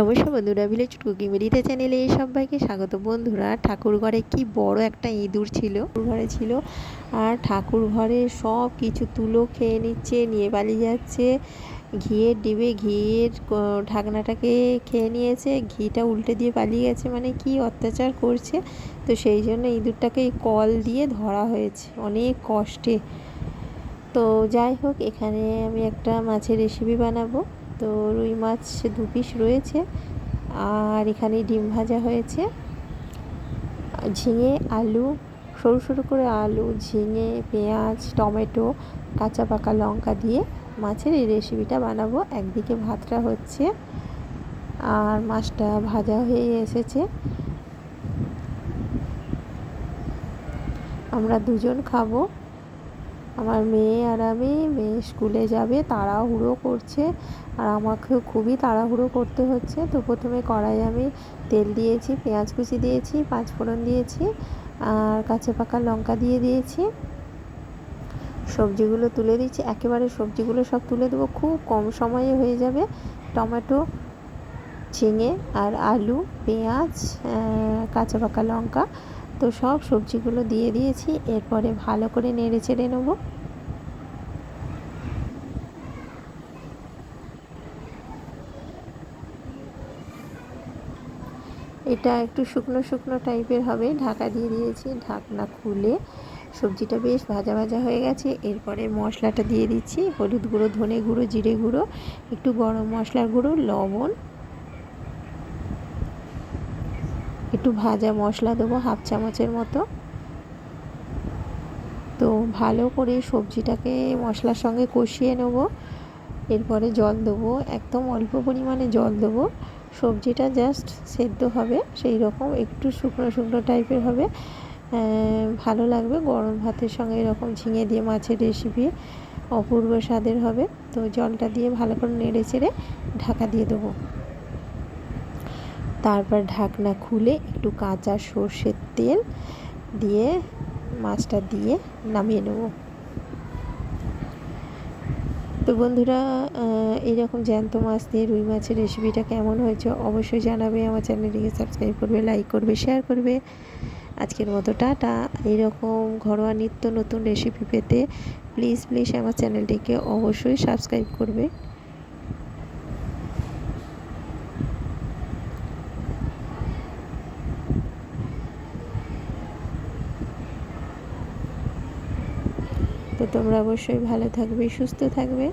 নমস্কার বন্ধুরা village cooking মেরিতে চ্যানেলে সবাইকে স্বাগত। বন্ধুরা, ঠাকুর ঘরে কি বড় একটা ইঁদুর ছিল? ঘরে ছিল আর ঠাকুর ঘরে সব কিছু তুলো খেয়ে নিচ্ছে, নিয়ে পালিয়ে যাচ্ছে, ঘিয়ের ডিবে, ঘিয়ের ঢাকনাটাকে খেয়ে নিয়েছে, ঘিটা উল্টে দিয়ে পালিয়ে গেছে মানে কি অত্যাচার করছে? তো সেই জন্য ইঁদুরটাকে কল দিয়ে ধরা হয়েছে, অনেক কষ্টে। তো যাই হোক, এখানে আমি একটা মাছের রেসিপি বানাবো। তো রুই মাছ দু পিস রয়েছে। আর এখানে ডিম ভাজা হয়েছে। ঝিঙে, আলু, সরু সরু করে আলু, ঝিঙে, পেঁয়াজ, টমেটো, কাঁচা পাকা লঙ্কা দিয়ে মাছের এই রেসিপিটা বানাবো। একদিকে ভাতটা হচ্ছে, আর মাছটা ভাজা হয়ে এসেছে। আমরা দুজন খাব। আমার মেয়ে আর আমি, মেয়ে স্কুলে যাবে, তাড়াহুড়ো করছে। আর আমাকেও খুবই তাড়াহুড়ো করতে হচ্ছে। তো প্রথমে কড়াই আমি তেল দিয়েছি, পেঁয়াজ কুচি দিয়েছি, পাঁচ ফোড়ন দিয়েছি, আর কাঁচা পাকা লঙ্কা দিয়ে দিয়েছি। সবজিগুলো তুলে দিচ্ছি একেবারে সবজিগুলো সব তুলে দেবো। খুব কম সময়ে হয়ে যাবে। টমেটো, ঝিঙে আর আলু, পেঁয়াজ কাঁচা পাকা লঙ্কা তো সব সবজিগুলো দিয়ে দিয়েছি, এরপরে ভালো করে নেড়ে চেড়ে নেব। এটা একটু শুকনো শুকনো টাইপের হবে, ঢাকা দিয়ে দিয়েছি, ঢাকনা খুলে সবজিটা বেশ ভাজা ভাজা হয়ে গেছে। এরপরে মশলাটা দিয়ে দিচ্ছি, হলুদ গুঁড়ো, ধনে গুঁড়ো, জিরে গুঁড়ো, একটু গরম মশলার গুঁড়ো, লবণ একটু ভাজা মশলা দেবো, হাফ চামচের মতো। তো ভালো করে সবজিটাকে মশলার সঙ্গে কষিয়ে নেব। এরপরে জল দেবো, একদম অল্প পরিমাণে জল দেবো। সবজিটা জাস্ট সেদ্ধ হবে, সেই রকম একটু শুকনো শুকনো টাইপের হবে। ভালো লাগবে, গরম ভাতের সঙ্গে এরকম ঝিঙে দিয়ে মাছের রেসিপি অপূর্ব স্বাদের হবে। তো জলটা দিয়ে ভালো করে নেড়ে চেড়ে ঢাকা দিয়ে দেবো। তারপর ঢাকনা খুলে একটু কাঁচা সর্ষের তেল দিয়ে, মাছটা দিয়ে নামিয়ে নেব। তো বন্ধুরা এইরকম জ্যান্ত মাছ দিয়ে রুই মাছের রেসিপিটা কেমন হয়েছে অবশ্যই জানাবে। আমার চ্যানেলটিকে সাবস্ক্রাইব করবে লাইক করবে শেয়ার করবে। আজকের মতো টাটা। এইরকম ঘরোয়া নিত্য নতুন রেসিপি পেতে প্লিজ প্লিজ আমার চ্যানেলটিকে অবশ্যই সাবস্ক্রাইব করবে। তো তোমরা অবশ্যই ভালো থাকবে সুস্থ থাকবে।